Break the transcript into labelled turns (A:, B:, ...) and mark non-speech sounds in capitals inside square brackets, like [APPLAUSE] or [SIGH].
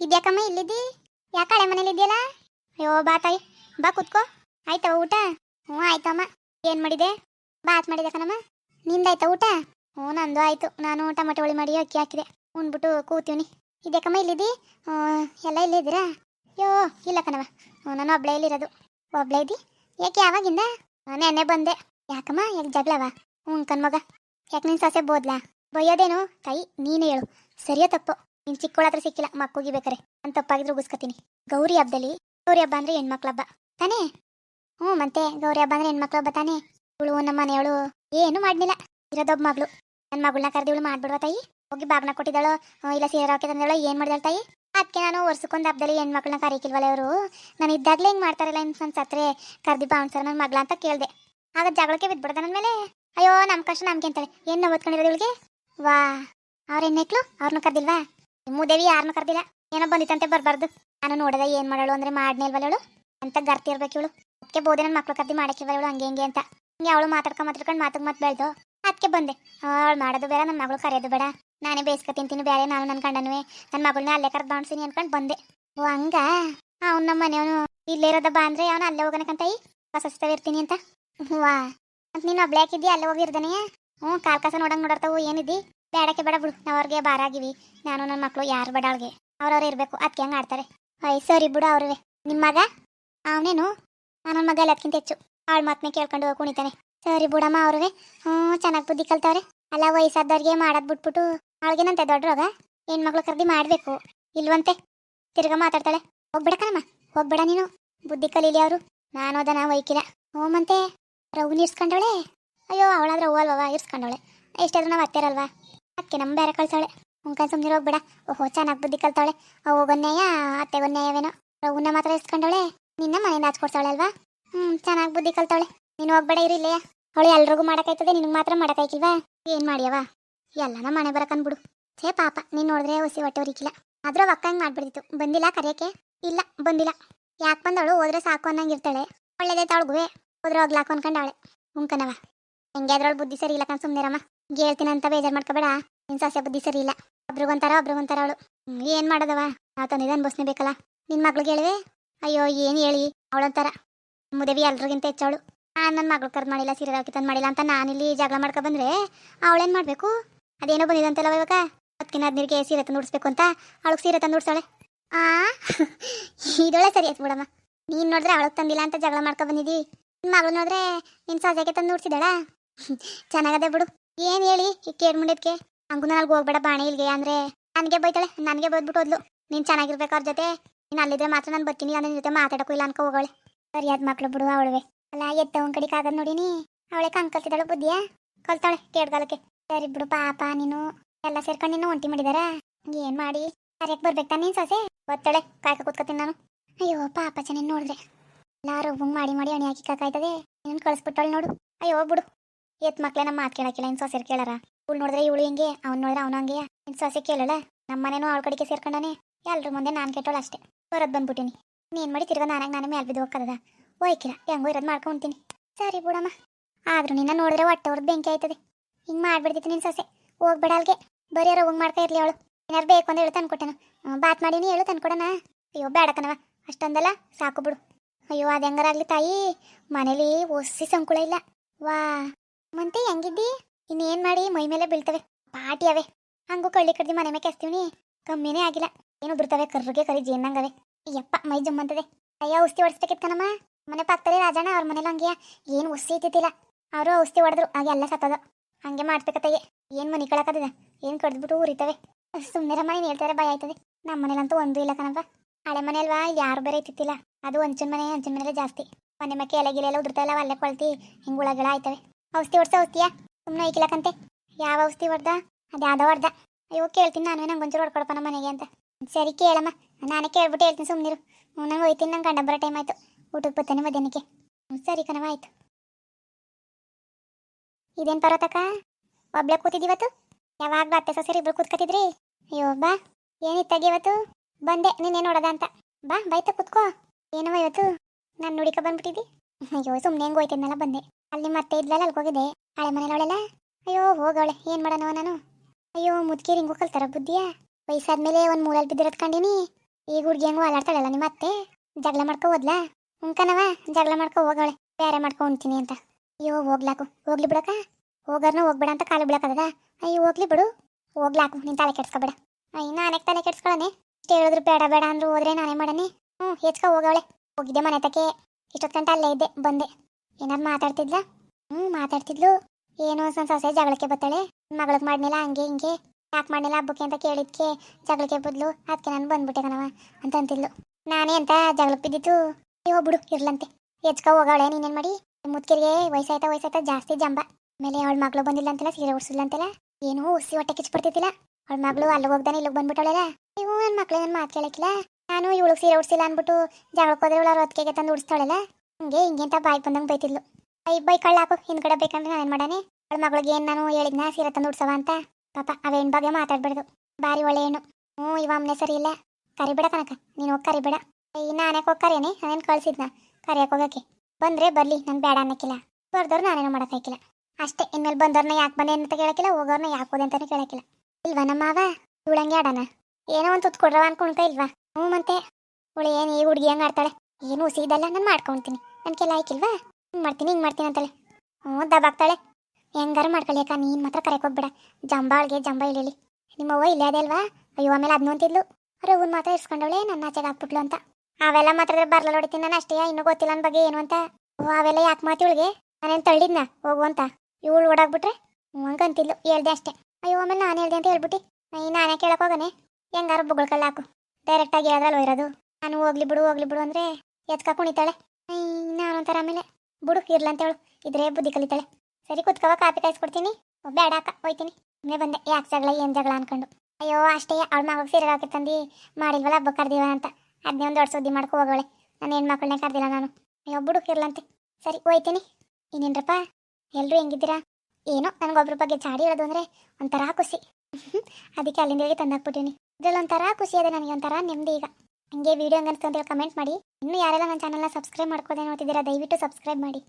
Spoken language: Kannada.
A: ಇದ್ಯಾಕಮ್ಮ ಇಲ್ಲಿದ್ದಿ? ಯಾಕೆ ಹಳೆ ಮನೇಲಿ ಇದೆಯಲ್ಲ? ಅಯ್ಯೋ, ಬಾ ತಾಯಿ, ಬಾ ಕುತ್ಕೋ. ಆಯ್ತವ ಊಟ? ಹ್ಞೂ, ಆಯ್ತಮ್ಮ. ಏನು ಮಾಡಿದೆ? ಬಾತ್ ಮಾಡಿದೆ ಕಣಮ್ಮ. ನಿಂದಾಯ್ತಾ ಊಟ? ಹ್ಞೂ, ನಂದು ಆಯ್ತು. ನಾನು ಟೊಮೆಟೊ ಹುಳಿ ಮಾಡಿ ಅಕ್ಕಿ ಹಾಕಿದೆ. ಉಂಡ್ಬಿಟ್ಟು ಕೂತೀವಿ ಇದ್ಯಾಕಮ್ಮ ಇಲ್ಲಿದ್ದಿ? ಎಲ್ಲ ಇಲ್ಲಿದ್ದೀರಾ ಅಯ್ಯೋ, ಇಲ್ಲ ಕಣವ. ನಾನು ಒಬ್ಳೇ ಇಲ್ಲಿರೋದು. ಒಬ್ಳೆ ಇದ್ದಿ? ಯಾಕೆ, ಯಾವಾಗಿಂದ? ನಾನು ನೆನ್ನೆ ಬಂದೆ. ಯಾಕಮ್ಮ, ಯಾಕೆ ಜಗಳವ? ಹ್ಞೂ, ಕಣ್ಮಗ. ಯಾಕೆ ನಿನ್ ಸಾಸೆ ಬೋದ್ಲಾ? ಬೈಯೋದೇನು? ತಾಯಿ, ನೀನೇ ಹೇಳು. ಸರಿಯೋ ತಪ್ಪು. ನಿನ್ ಚಿಕ್ಕವಳತ್ರ ಸಿಕ್ಕಿಲ್ಲ, ಮಕ್ಕೋಗಿ ಬೇಕಾರೆ. ಅಂತ ತಪ್ಪಾಗಿದ್ರು ಉಗಿಸ್ಕೊತೀನಿ ಗೌರಿ ಹಬ್ಬದಲ್ಲಿ ಗೌರಿ ಹಬ್ಬ ಅಂದ್ರೆ ಹೆಣ್ಮಕ್ಳ ಹಬ್ಬ. ತಾನೇ? ಹ್ಞೂ ಮತ್ತೆ, ಗೌರಿ ಹಬ್ಬ ಅಂದ್ರೆ ಹೆಣ್ಮಕ್ಳ ಹಬ್ಬ ತಾನೇ? ಇವಳು, ನಮ್ಮ ಮನೆಯವಳು ಏನು ಮಾಡ್ಲಿಲ್ಲ. ಇರೋದೊಬ್ಬ ಮಗಳು. ನನ್ನ ಮಗಳನ್ನ ಕರೆದಿವಳು ಮಾಡ್ಬಿಡುವ ತಾಯಿ? ಹೋಗಿ ಬಾಗ್ನ ಕೊಟ್ಟಿದ್ದಾಳು? ಇಲ್ಲ ಸೀರೆ ಹಾಕಿ ತಂದಳು ಏನು ಮಾಡಿದಾಳ ತಾಯಿ? ಅದಕ್ಕೆ ನಾನು ವರ್ಷಕ್ಕೊಂದು ಹಬ್ಬದಲ್ಲಿ ಹೆಣ್ಮಕ್ಳನ್ನ ಕರೀಕಿಲ್ವಲ್ಲ ಅವರು ನಾನು ಇದ್ದಾಗಲೇ ಹಿಂಗೆ ಮಾಡ್ತಾರಲ್ಲ ನನ್ನ ಸತ್ರೆ ಕರ್ದಿ ಸರ್ ನನ್ನ ಮಗಳ ಅಂತ ಕೇಳಿದೆ. ಆಗ ಜಗಳಕ್ಕೆ ಬಿದ್ಬಿಡ್ದ ನನ್ನ ಮೇಲೆ? ಅಯ್ಯೋ ನಮ್ಮ ಕಷ್ಟ ನಮ್ಗೆ ಅಂತಾರೆ ಏನು ಓದ್ಕೊಂಡಿರೋದು ಇವಳಿಗೆ? ವಾ, ಅವ್ರ ಹೆಣ್ಣೆಕ್ಳು ಅವ್ರನ್ನ ಕರ್ದಿಲ್ವಾ? ಮೂದೇವಿ ಯಾರನ್ನು ಕರ್ದಿಲ್ಲ. ಏನೋ ಬಂದಿತ್ತಂತೆ ಬರ್ಬಾರ್ದು. ನಾನು ನೋಡದ ಏನ್ ಮಾಡಳು ಅಂದ್ರೆ ಮಾಡ್ನೇ ಇಲ್ವಲ್ಲ ಅಂತ ಗರ್ತಿ ಇರ್ಬೇಕಿವಳು ಅದಕ್ಕೆ ಬೋದೆ ನನ್ನ ಮಕ್ಳು ಕರ್ದಿ ಮಾಡಕ್ಕಿವಳು ಹಂಗೆ ಹಿಂಗೆ ಅಂತ. ಹಿಂಗೆ ಅವಳು ಮಾತಾಡ್ಕೊ ಮಾತಾಡ್ಕೊಂಡು ಮಾತಕ್ಕೆ ಮತ್ತೆ ಬೆಳ್ದು ಅದಕ್ಕೆ ಬಂದೆ. ಅವಳು ಮಾಡೋದು ಬೇಡ ನನ್ನ ಮಗಳು ಕರೆಯೋದು ಬೇಡ. ನಾನೇ ಬೇಯಿಸ್ಕೊ ತಿಂತೀನಿ ಬೇರೆ ನಾನು ನನ್ನ ಕಂಡನುವೆ ನನ್ನ ಮಗಳನ್ನ ಅಲ್ಲೇ ಕರೆದು ಬಾಣಿಸ್ತೀನಿ ಅನ್ಕೊಂಡು ಬಂದೆ. ಓ, ಹಂಗ? ಅವ್ನು ನಮ್ಮ ಮನೆಯವನು ಇಲ್ಲೇ ಇರೋದ ಬಾ ಅಂದ್ರೆ ಅವನು ಅಲ್ಲೇ ಹೋಗನಕಂತ ಈ ಇರ್ತೀನಿ ಅಂತ. ವಾ ಅಂತ ನೀನು ಒಬ್ಳೆ ಅಲ್ಲೇ ಹೋಗಿರ್ದನೆ ಹ್ಞೂ ಕಾಲ್ ಕಸ ನೋಡಂಗ್ ನೋಡರ್ತಾವು ಏನಿದ್ದಿ? ಬೇಡಕ್ಕೆ ಬೇಡ ಬಿಡು. ನಾವು ಅವ್ರಿಗೆ ಬಾರ ಆಗಿವಿ. ನಾನು ನನ್ನ ಮಕ್ಕಳು ಯಾರು ಬೇಡ ಅವ್ಳಿಗೆ ಅವ್ರವ್ರು ಇರಬೇಕು. ಅದಕ್ಕೆ ಹಂಗೆ ಆಡ್ತಾರೆ. ಅಯ್ಯ ಸರಿ ಬಿಡು ಅವ್ರವೇ. ನಿಮ್ಮ ಮಗ? ಅವನೇನು? ನನ್ನ ಮಗ ಎಲ್ಲದಕ್ಕಿಂತ ಹೆಚ್ಚು. ಅವಳ ಮಾತನ್ನ ಕೇಳ್ಕೊಂಡು ಕುಣಿತಾನೆ. ಸರಿ ಬಿಡಮ್ಮ ಅವ್ರವೇ. ಹ್ಞೂ, ಚೆನ್ನಾಗಿ ಬುದ್ಧಿ ಕಲ್ತವ್ರೆ. ಅಲ್ಲ, ವಯಸ್ಸಾದವ್ರಿಗೆ ಮಾಡೋದು ಬಿಟ್ಬಿಟ್ಟು ಅವಳಿಗೇನಂತೆ ದೊಡ್ಡವಾಗ ಹೆಣ್ಮಕ್ಳು ಖರೀದಿ ಮಾಡಬೇಕು. ಇಲ್ವಂತೆ? ತಿರ್ಗಾ ಮಾತಾಡ್ತಾಳೆ. ಹೋಗ್ಬೇಡ ಕಣಮ್ಮ. ಹೋಗ್ಬೇಡ ನೀನು. ಬುದ್ಧಿ ಕಲೀಲಿ ಅವರು. ನಾನು ಅದನ್ನ ವೈಕಿಲ್ಲ ಹೋಮಂತೆ ರವ್ ಇರ್ಸ್ಕೊಂಡವಳೆ ಅಯ್ಯೋ, ಅವಳಾದ್ರೆ ಹೋಲ್ವವ ಇರ್ಸ್ಕೊಂಡವಳೆ. ಎಷ್ಟಾದ್ರೂ ನಾವು ಅತ್ತೇರಲ್ವಾ ಅದಕ್ಕೆ ನಮ್ಮ ಬೇರೆ ಕಳ್ಸವಳೆ. ಉಂಕನ್ ಸುಮ್ಮನೆ ಹೋಗ್ಬೇಡ ಓಹೋ, ಚೆನ್ನಾಗಿ ಬುದ್ಧಿ ಕಲ್ತಾವಳೆ. ಅತ್ತೆ ಅತ್ತೆಗೊನ್ಯಾಯವೇನೋ ರಘುನ ಮಾತ್ರ ಇಸ್ಕೊಂಡವಳೆ ನಿನ್ನ ಮನೆಯಿಂದ ಹಚ್ಕೊಡ್ತಾಳೆ ಅಲ್ವಾ? ಹ್ಞೂ ಚೆನ್ನಾಗಿ ಬುದ್ಧಿ ಕಲ್ತಾಳೆ ನೀನು ಹೋಗ್ಬೇಡ ಇರಿಲ್ಲಯ್ಯ ಅವಳು ಎಲ್ರಿಗೂ ಮಾಡಕ್ಕಾಯ್ತದೆ, ನಿನಗೆ ಮಾತ್ರ ಮಾಡಕ್ಕಾಯ್ಕಿಲ್ವಾ ಏನು ಮಾಡ್ಯವ ಎಲ್ಲನ ಮನೆ ಬರಕನ್ಬಿಡು ಛೇ, ಪಾಪ, ನೀನು ನೋಡಿದ್ರೆ ಹೊಸಿ ಹೊಟ್ಟೆ ಉರಿಕಿಲ್ಲ. ಆದ್ರೂ ಅಕ್ಕ ಹಂಗೆ ಮಾಡ್ಬಿಡ್ತಿತ್ತು. ಬಂದಿಲ್ಲ ಕರೆಯಕ್ಕೆ? ಇಲ್ಲ, ಬಂದಿಲ್ಲ. ಯಾಕೆ ಬಂದವಳು? ಹೋದ್ರೆ ಸಾಕು ಅನ್ನಂಗಿರ್ತಾಳೆ ಒಳ್ಳೇದೈತೆ ಅವಳಿಗುವೆ ಹೋದ್ರೆ ಹೋಗ್ಲಾಕು ಅನ್ಕೊಂಡವಳೆ ಉಂಕನವ ಹೆಂಗೆ ಅದ್ರೊಳಗೆ ಬುದ್ಧಿ ಸರಿ ಇಲ್ಲ ಕಣ್ ಸುಮ್ಮನಿರಮ್ಮ ಹೇಳ್ತೀನಿ ಅಂತ ಬೇಜಾರು ಮಾಡ್ಕೋಬೇಡ. ನಿನ್ ಸಸ್ಯ ಬುದ್ಧಿ ಸರಿ ಇಲ್ಲ. ಒಬ್ರಿಗೊಂತಾರ ಒಬ್ರಿಗೊಂತಾರ ಅವಳು. ಏನು ಮಾಡೋದವ? ನಾವು ತಂದಿದ್ದು ಅನ್ಭವಿಸ್ನೇ ಬೇಕಲ್ಲ. ನಿನ್ನ ಮಗ್ಳಿಗೆ ಹೇಳಿವೆ? ಅಯ್ಯೋ, ಏನು ಹೇಳಿ? ಅವಳೊಂಥರ. ಮುದೇವಿ ಎಲ್ರಿಗಿಂತ ಹೆಚ್ಚವಳು. ಆ ನನ್ನ ಮಗಳು ಕರ್ದು ಮಾಡಿಲ್ಲ, ಸೀರೆ ಹಾಕಿ ತಂದು ಮಾಡಿಲ್ಲ ಅಂತ ನಾನಿಲ್ಲಿ ಜಗಳ ಮಾಡ್ಕೊ ಬಂದ್ರೆ ಅವಳೇನು ಮಾಡಬೇಕು? ಅದೇನೋ ಬಂದಿದಂತಲ್ಲ ಇವಾಗ? ಅದಕ್ಕಿನ ಹದಿನೀರಿಗೆ ಸೀರೆ ತಂದು ಉಡಿಸ್ಬೇಕು ಅಂತ ಅವಳಿಗೆ ಸೀರೆ ತಂದು ಉಡ್ಸಾಳೆ ಆ ಇದೊಳೆ ಸರಿ ಆಯ್ತು ಬಿಡಮ್ಮ. ನೀನು ನೋಡಿದ್ರೆ ಅವಳಗ್ ತಂದಿಲ್ಲ ಅಂತ ಜಗಳ ಮಾಡ್ಕೊ ಬಂದಿದ್ದಿ ನಿನ್ನ ಮಗಳು ನೋಡಿದ್ರೆ ನಿನ್ನ ಸಾಜಾಗೆ ತಂದು ಉಡ್ಸಿದಾಳ ಚೆನ್ನಾಗದೆ ಬಿಡು. ಏನು ಹೇಳಿ? ಈ ಕೇರ್ ಹಂಗೂ ನಾನು ಹೋಗ್ಬೇಡ ಬಾಣಿ ಇಲ್ಗೆ ಅಂದ್ರೆ. ನನಗೆ ಬೈತಾಳೆ, ನನಗೆ ಬೈದ್ಬಿಟ್ಟು ಹೋದ್ಲು. ನೀನು ಚೆನ್ನಾಗಿರ್ಬೇಕು ಅವ್ರ ಜೊತೆ. ನೀನು ಅಲ್ಲಿದ್ರೆ ಮಾತ್ರ ನಾನು ಬರ್ತೀನಿ ನನ್ನ ಜೊತೆ ಮಾತಾಡಕ್ಕೂ ಇಲ್ಲ ಅನ್ಕೋ ಹೋಗೋಳೆ. ಸರಿಯಾದ ಮಕ್ಳು ಬಿಡು ಅವಳವೆ. ಅಲ್ಲ, ಎತ್ತ ಒಂದ್ ಕಡೆಗೆ ಆಗದ್ ನೋಡಿನಿ. ಅವಳೆ ಕಣ್ ಕಲ್ತಿದ್ದಾಳು ಬುದ್ಧಿಯ? ಕಲ್ತಾಳೆ ಕೇಳ್ಗಾಲಕ್ಕೆ. ಸರಿ ಬಿಡು ಪಾಪ ನೀನು. ಎಲ್ಲ ಸೇರ್ಕೊಂಡು ನೀನು ಒಂಟಿ ಮಾಡಿದಾರ? ಏನ್ ಮಾಡಿ? ಕರೆಯಕ್ ಬರ್ಬೇಕ ನೀನ್ ಸೊಸೆ? ಒತ್ತಾಳೆ, ಕಾಯ್ಕ ಕೂತ್ಕೊತೀನಿ ನಾನು. ಅಯ್ಯೋ, ಪಾಪ ಚೆನ್ನಾಗಿ ನೋಡಿದ್ರೆ. ಎಲ್ಲಾರು ಹಂಗ್ ಮಾಡಿ ಮಾಡಿ ಅಣಿ ಹಾಕಿ ಕಾಕಾಯ್ತದೆ ನೀನು ಕಳಿಸ್ಬಿಟ್ಟಳು ನೋಡು. ಅಯ್ಯೋ, ಬಿಡು. ಎತ್ ಮಕ್ಳೆ ನಮ್ಮ ಮಾತು ಕೇಳಕ್ಕಿಲ್ಲ. ಇನ್ ಸೊಸೆ ಕೇಳಾರ? ಇವಳು ನೋಡಿದ್ರೆ ಇವಳು ಹಿಂಗೆ, ಅವ್ನು ನೋಡಿದ್ರೆ ಅವನು ಹಂಗೆ ನಿನ್ ಸೊಸೆ ಕೇಳಲ್ಲ. ನಮ್ಮ ಮನೇನು ಅವಳ ಕಡೆಗೆ ಸೇರ್ಕೊಂಡಾನೆ, ಎಲ್ರ ಮುಂದೆ ನಾನು ಕೆಟ್ಟವಳು ಅಷ್ಟೇ. ಹೊರದ್ ಬಂದ್ಬಿಟ್ಟಿನಿ. ನೀನ್ ಮಾಡಿ ತಿರ್ಗ ನಾನಾಗ ನಾನು ಮೇಲೆ ಬಿದ್ದು ಹೋಗ್ಕದ ಹೋಯ್ಕಿಲ್ಲ ಹೆಂಗೋ ಇರೋದು ಮಾಡ್ಕೊಂತೀನಿ ಸರಿ ಬಿಡಮ್ಮ. ಆದ್ರೂ ನಿನ್ನ ನೋಡಿದ್ರೆ ಹೊಟ್ಟೆ ಬೆಂಕಿ ಆಯ್ತದೆ. ಹಿಂಗೆ ಮಾಡ್ಬಿಡ್ತಿತ್ತು ನಿನ್ನ ಸೊಸೆ. ಹೋಗ್ಬೇಡ ಅಲ್ಗೆ. ಬರೀ ಹೋಗಿ ಮಾಡ್ತಾ ಇರ್ಲಿ ಅವಳು. ಏನಾರು ಬೇಕು ಅಂತ ಹೇಳು ಬಾತ್ ಮಾಡೀನಿ, ಹೇಳು ತಂದ್ಕೊಡಣ. ಅಯ್ಯೋ, ಬೇಡ ಕಣವ ಅಷ್ಟೊಂದಲ್ಲ, ಸಾಕು ಬಿಡು. ಅಯ್ಯೋ, ಅದು ಹೆಂಗಾರಾಗ್ಲಿ ತಾಯಿ. ಮನೇಲಿ ಒಸಿ ಸಂಕುಳ ಇಲ್ಲ. ವಾ ಮತ್ತೆ ಹೆಂಗಿದ್ದಿ? ಇನ್ನೇನ್ ಮಾಡಿ ಮೈ ಮೇಲೆ ಬೀಳ್ತವೆ? ಪಾಟಿ ಅವೆ. ಹಂಗೂ ಕಳ್ಳಿ ಕಡ್ದಿ ಮನೆ ಮೇಲೆ ಕೆಸ್ತೀವಿ ಕಮ್ಮಿನೇ ಆಗಿಲ್ಲ. ಏನು ಬಿಡ್ತವೆ, ಕರ್ರಿಗೆ ಕರಿ ಜೇನಂಗವೆ. ಯಪ್ಪ, ಮೈ ಜಮ್ಮಂತದೆ. ಅಯ್ಯ, ಔಷಧಿ ಹೊಡಿಸ್ಬೇಕಿತ್ತು ಕಣಮ್ಮ ಮನೆ ಪಕ್ಕದಲ್ಲಿ ರಾಜಣ್ಣ ಅವ್ರ ಮನೇಲಿ ಹಂಗೆ ಏನು ಉಸಿ ಇತ್ತಿಲ್ಲ ಅವರು ಔಷಧಿ ಹೊಡೆದ್ರು ಹಾಗೆ ಎಲ್ಲ ಸತ್ತದ. ಹಂಗೆ ಮಾಡ್ಬೇಕತ್ತಯ್ಯ ಏನು ಮನೆ ಕಳಕದ ಏನು ಕಡ್ದ್ಬಿಟ್ಟು ಉರಿತವೆ ಸುಮ್ಮನೆ ರಮ್ಮ ಏನು ಹೇಳ್ತಾರೆ ಭಯ ಆಯ್ತದೆ. ನಮ್ಮ ಮನೇಲಂತೂ ಒಂದು ಇಲ್ಲ ಕಣಪ್ಪ ಹಳೆ ಮನೆ ಅಲ್ವಾ ಯಾರು ಬೇರೆ ಇತ್ತಿತ್ತಿಲ್ಲ. ಅದು ಹಂಚಿನ ಮನೆ ಹಂಚಿನ ಮನೇಲೆ ಜಾಸ್ತಿ. ಮನೆ ಮಕ್ಕೆ ಎಲೆ ಗಿಲೆ ಎಲ್ಲ ಉದುರ್ತಾ ಇಲ್ಲ, ಅಲ್ಲೇ ಕೊಳ್ತಿ ಹಿಂಗೆ ಆಯ್ತವೆ. ಔಷಧಿ ಹೊಡ್ಸ ಔಷಧಿಯ? ಸುಮ್ಮನೆ ಐಕಿಲ್ಲಕಂತೆ ಯಾವ ಔಷಧಿ ಹೊಡ್ದ? ಅದು ಯಾವ್ದೋ ಹೊಡ್ದ. ಅಯ್ಯೋ, ಕೇಳ್ತೀನಿ ನಾನು. ನಂಗೆ ಒಂಚೂರು ಹೊಡ್ಕೊಡಪ್ಪ ನಮ್ಮ ಮನೆಗೆ ಅಂತ. ಸರಿ, ಕೇಳಮ್ಮ. ನಾನೇ ಕೇಳ್ಬಿಟ್ಟು ಹೇಳ್ತೀನಿ ಸುಮ್ಮನಿರು ನಂಗೆ ಹೋಯ್ತೀನಿ. ನಂಗೆ ಗಂಡ ಬರೋ ಟೈಮ್ ಆಯ್ತು. ಊಟಕ್ಕೆ ಬರ್ತಾನೆ ಮಧ್ಯಾಹ್ನಕ್ಕೆ. ಸರಿ ಕಣವ ಆಯಿತು. ಇದೇನು ಪರ್ವತಕ್ಕ? ಒಬ್ಳೆ ಕೂತಿದ್ದೀವತ್ತು ಯಾವಾಗ ಅತ್ತೆ ಸೊಸೆರಿ ಇಬ್ರು ಕೂತ್ಕೊತಿದ್ರಿ? ಅಯ್ಯೋ, ಬಾ. ಏನಿತ್ತಾಗಿ ಇವತ್ತು? ಬಂದೆ. ನೀನೇನು ನೋಡದ ಅಂತ. ಬಾ, ಬೈತ ಕೂತ್ಕೋ. ಏನವ ಇವತ್ತು? ನಾನು ನುಡಿಕ ಬಂದ್ಬಿಟ್ಟಿದ್ದಿ. ಅಯ್ಯೋ ಸುಮ್ಮನೆ ಹೆಂಗೆ ಹೋಯ್ತಿದ್ನಲ್ಲ ಬಂದೆ. ಅಲ್ಲಿ ಮತ್ತೆ ಇದ್ಲಲ್ಲ ಅಲ್ಲಿ ಹೋಗಿದ್ದೆ. ಹಳೆ ಮನೇಲವಳೆಲ್ಲ ಅಯ್ಯೋ, ಹೋಗವಳೆ, ಏನು ಮಾಡೋಣ ನಾನು? ಅಯ್ಯೋ ಮುದ್ಕೇರಿ ಹಿಂಗೂ ಕಲ್ತಾರ ಬುದ್ಧಿಯ? ವಯಸ್ಸಾದ್ಮೇಲೆ ಒಂದು ಮೂರಲ್ಲಿ ಬಿದ್ದಿರತ್ಕೊಂಡಿನಿ ಈಗ ಹುಡುಗಿ ಹೆಂಗು ಅಲ್ಲಾಡ್ತಾಳಲ್ಲ ನಿಮ್ಮ ಅತ್ತೆ ಜಗಳ ಮಾಡ್ಕೊ ಹೋದ್ಲಾ? ಉಂಕನವ? ಜಗಳ ಮಾಡ್ಕೊ ಹೋಗವಳೆ. ಬೇರೆ ಮಾಡ್ಕೊ ಉಣ್ತೀನಿ ಅಂತ. ಅಯ್ಯೋ, ಹೋಗ್ಲಾಕು. ಹೋಗ್ಲಿ ಬಿಡಕ ಹೋಗರ್ನ ಹೋಗ್ಬೇಡ ಅಂತ ಕಾಲು ಬಿಡಕದ ಅಯ್ಯೋ, ಹೋಗ್ಲಿ ಬಿಡು. ಹೋಗ್ಲಾಕು, ನಿನ್ ತಲೆ ಕೆಡ್ಸ್ಕೊಬೇಡ. ಅಯ್ಯ ನಾನೇ ತಲೆ ಕೆಡ್ಸ್ಕೊಳನೆ. ಇಷ್ಟ ಹೇಳಿದ್ರು ಬೇಡ ಬೇಡ ಅಂದ್ರು ಹೋದ್ರೆ ನಾನೇ ಮಾಡನಿ. ಹ್ಞೂ ಹೆಚ್ಕ ಹೋಗವಳೆ. ಹೋಗಿದ್ದೆ ಮನೆ ತಕ್ಕೆ. ಇಷ್ಟೊತ್ತು ಅಲ್ಲೇ ಇದ್ದೆ, ಬಂದೆ. ಏನಾರು ಮಾತಾಡ್ತಿದ್ಲಾ? ಹ್ಞೂ ಮಾತಾಡ್ತಿದ್ಲು. ಏನೋ ಸಣ್ಣ ಸೊಸೆ ಜಗಳಕ್ಕೆ ಬತ್ತಾಳೆ. ಮಗಳಿಗೆ ಮಾಡ್ನಿಲ್ಲ, ಹಂಗೆ ಹಿಂಗೆ. ಯಾಕೆ ಮಾಡ್ನಿಲ್ಲ ಹಬ್ಬಕ್ಕೆ ಅಂತ ಕೇಳಿದ್ಕೆ ಜಗಳಕ್ಕೆ ಬದ್ಲು. ಅದಕ್ಕೆ ನಾನು ಬಂದ್ಬಿಟ್ಟೆ ಕಣವ ಅಂತ ಅಂತಿದ್ಲು ನಾನೇ ಅಂತ ಜಗಳಕ್ಕೆ ಬಿದ್ದಿತ್ತು ಅಯ್ಯೋ ಬಿಡು, ಇರ್ಲಂತೆ. ಹೆಚ್ಕ ಹೋಗವಳೆ, ನೀನೇನು ಮಾಡಿ? ಮುದ್ಕಿರಿಗೆ ವಯಸ್ಸಾಯ್ತಾ ವಯಸ್ಸಾಯ್ತಾ ಜಾಸ್ತಿ ಜಂಬ. ಆಮೇಲೆ ಅವಳ ಮಗಳು ಬಂದಿಲ್ಲ ಅಂತಲ್ಲ, ಸೀರೆ ಉಡ್ಸಿಲ್ಲ ಅಂತಲ್ಲ. ಏನೋ ಉಸಿ ಹೊಟ್ಟೆ ಕಿಚ್ಬಿಡ್ತಿದ್ದಿಲ್ಲ ಅವಳ ಮಗಳು ಅಲ್ಲಿಗೆ ಹೋಗ್ದಾನೆ, ಇಲ್ಲಿಗೆ ಬಂದ್ಬಿಟ್ಟವಳೆಲ್ಲ. ಇವು ನನ್ನ ಮಕ್ಳು ನನ್ನ ಮಾತು ಕೇಳಕ್ಕಿಲ್ಲ. ನಾನು ಇವಳಿಗೆ ಸೀರೆ ಉಡ್ಸಿಲ್ಲ ಅಂದ್ಬಿಟ್ಟು ಜಗಳಕ್ಕೆ ಇವಳು ಅವಳು ಹೊತ್ತಿಗೆ ತಂದು ಉಡಿಸ್ತಾಳಲ್ಲ? ಹಂಗೆ ಹಿಂಗೆ ಅಂತ ಬಾಯಿ ಬಂದಂಗೆ ಬೈತಿದ್ಲು. ಬೈ ಬೈ ಕಳ್ಳ ಹಾಕು ಹಿಂದ್ಗಡೆ ಬೇಕಂದ್ರೆ ನಾನೇನು ಮಾಡಾನೆ ಅವಳ ಮಗಳಿಗೆ ಏನು ನಾನು ಹೇಳಿದ್ನ, ಸೀರೆ ತಂದು ಉಡ್ಸವ ಅಂತ? ಪಾಪ ಅವ ಬಗ್ಗೆ ಮಾತಾಡ್ಬಿಡ್ದು. ಬಾರಿ ಒಳ್ಳೆ ಹೆಣ್ಣು. ಹ್ಞೂ, ಇವ ಅಮ್ಮನೆ ಸರಿ ಇಲ್ಲ. ಕರಿಬೇಡ ಕನಕ, ನೀನು ಹೋಗಿ ಕರಿಬೇಡ. ಈ ನಾನೇ ಹೋಗಿ ಕರಿಯೇನೆ ನಾನೇನು ಕಳ್ಸಿದ್ನ? ಕರಿಯಕ್ಕೆ ಹೋಗಕ್ಕೆ. ಬಂದ್ರೆ ಬರಲಿ, ನಾನು ಬೇಡ ಅನ್ನಕ್ಕಿಲ್ಲ ಬರ್ದವ್ರು ನಾನೇನು ಮಾಡೋಕ್ಕಾಗಿಲ್ಲ ಅಷ್ಟೇ, ಇನ್ಮೇಲೆ ಬಂದವ್ರನ್ನ ಯಾಕೆ ಬಂದೆ ಅಂತ ಕೇಳಕ್ಕಿಲ್ಲ ಹೋಗೋರ್ನ ಯಾಕೆ ಹೋದೆ ಅಂತಾನೆ ಕೇಳಕ್ಕಿಲ್ಲ ಇಲ್ವಾ ನಮ್ಮ ಮಾವ? ಇವಳಂಗೆ ಆಡಣ ಏನೋ ಒಂದು ತುತ್ತು ಕೊಡ್ರವ ಅನ್ಕೊಂಡ್ಕ ಇಲ್ವಾ? ಹ್ಞೂ ಮತ್ತೆ ಉಳಿ ಏನು ಈ ಹುಡುಗಿ ಹೆಂಗೆ ಆಡ್ತಾಳೆ? ಏನು ಹುಸಿ ಇದಲ್ಲ, ನಾನು ಮಾಡ್ಕೊಂತೀನಿ. ನನಗೆಲ್ಲ ಆಯ್ಕಿಲ್ವಾ ಹಿಂಗೆ ಮಾಡ್ತೀನಿ ಹಿಂಗೆ ಮಾಡ್ತೀನಿ ಅಂತಾಳೆ. ಹ್ಞೂ ದಬಾಕ್ತಾಳೆ ಹೆಂಗಾರು ಮಾಡ್ಕೊಳ್ಳಿ ಅಕ್ಕ, ನೀನು ಮಾತ್ರ ಕರೆಕ್ ಹೋಗ್ಬೇಡ. ಜಂಬಾಳ್ಗೆ ಜಂಬ ಇಳಿಲಿ. ನಿಮ್ಮವ್ವ ಇಲ್ಲೇ ಅದೇ ಅಲ್ವಾ? ಅಯ್ಯೋ, ಆಮೇಲೆ ಅದನ್ನು ಅಂತಿದ್ಲು. ರವ್ವನ್ ಮಾತ್ರ ಇರ್ಸ್ಕೊಂಡವಳೆ, ನನ್ನ ಆಚೆಗೆ ಹಾಕ್ಬಿಟ್ಲು ಅಂತ. ಅವೆಲ್ಲ ಮಾತ್ರ ಬರ್ಲ ಹೊಡಿತೀನಿ ನಾನು ಅಷ್ಟೇ, ಇನ್ನೂ ಗೊತ್ತಿಲ್ಲ ನನ್ನ ಬಗ್ಗೆ ಏನು ಅಂತ. ಓ ಅವೆಲ್ಲ ಯಾಕೆ ಮಾತು ಇವಳಿಗೆ ನಾನೇನು ತಳ್ಳಿದ್ನ? ಹೋಗು ಅಂತ. ಇವಳು ಓಡಾಕ್ಬಿಟ್ರೆ ಹಂಗೆ ಅಂತಿದ್ಲು. ಹೇಳ್ದೆ ಅಷ್ಟೇ. ಅಯ್ಯೋ, ಆಮೇಲೆ ನಾನು ಹೇಳ್ದೆ ಅಂತ ಹೇಳ್ಬಿಟ್ಟು. ಈ ನಾನೇ ಕೇಳಕ್ಕೆ ಹೋಗನೆ. ಹೆಂಗಾರು ಬುಗಳ್ಕಳ್ಳಾಕು ಹಾಕು. ಡೈರೆಕ್ಟಾಗಿ ಹೇಳೋದ್ರಲ್ವ ಇರೋದು? ನಾನು ಹೋಗ್ಲಿ ಬಿಡು ಹೋಗ್ಲಿ ಬಿಡು ಅಂದ್ರೆ ಎತ್ಕ ಕುಣಿತಾಳೆ? ನಾನು ಒಂಥರ ಆಮೇಲೆ ಅಂತ ಹೇಳು ಇದ್ರೆ ಬುದ್ಧಿ ಕಲಿತಾಳೆ. ಸರಿ ಕುತ್ಕವ ಕಾಪಿ ಕಾಯಿಸ್ಕೊಡ್ತೀನಿ. ಬೇಡ ಅಕ್ಕ, ಹೋಯ್ತೀನಿ. ಸುಮ್ಮನೆ ಬಂದೆ. ಯಾಕೆ ಜಗಳ, ಏನ್ ಜಗಳ ಅನ್ಕೊಂಡು. ಅಯ್ಯೋ, ಅಷ್ಟೇ, ಅವಳ ಮಗಳಿಗೆ ಸೀರೆ ಹಾಕಿ ತಂದು ಮಾಡಿಲ್ವಲ್ಲ ಹಬ್ಬ ಕರ್ದಿವ ಅಂತ. ಅದನ್ನೇ ಒಂದು ದೊಡ್ಡ ಸುದ್ದಿ ಮಾಡ್ಕೊ ಹೋಗೋಳೆ ನಾನು ಹೆಣ್ಮಕ್ಳನ್ನೇ ಕರ್ದಿಲ್ಲ ನಾನು. ಅಯ್ಯೋ, ಬಿಡು ಇರ್ಲಂತೆ ಸರಿ, ಹೋಯ್ತೀನಿ. ಇನ್ನೇನ್ರಪ್ಪ? ಎಲ್ಲರೂ ಹೆಂಗಿದ್ದೀರಾ? ಏನೋ, ನನಗೊಬ್ರ ಬಗ್ಗೆ ಚಾಡಿ ಹೇಳೋದು ಅಂದರೆ ಒಂಥರ ಖುಷಿ. [LAUGHS] ಅದಕ್ಕೆ ಅಲ್ಲಿಂದ ಹೇಳಿ ತಂದಾಕ್ಬಿಟ್ಟಿನಿ ಇದ್ರಲ್ಲಿ ಒಂಥರ ಖುಷಿ ಅದೇ ನನಗೆ, ಒಂಥರ ನೆಮ್ಮದಿ ಈಗ. ಹಂಗೆ ವಿಡಿಯೋ ಹಂಗೆ ಅಂತೇಳಿ ಕಮೆಂಟ್ ಮಾಡಿ. ಇನ್ನೂ ಯಾರೆಲ್ಲ ನನ್ನ ಚಾನಲ್ನ ಸಬ್ಸ್ಕ್ರೈಬ್ ಮಾಡ್ಕೋದೆ ನೋಡ್ತಿದ್ದೀರಾ, ದಯವಿಟ್ಟು ಸಬ್ಸ್ಕ್ರೈಬ್ ಮಾಡಿ.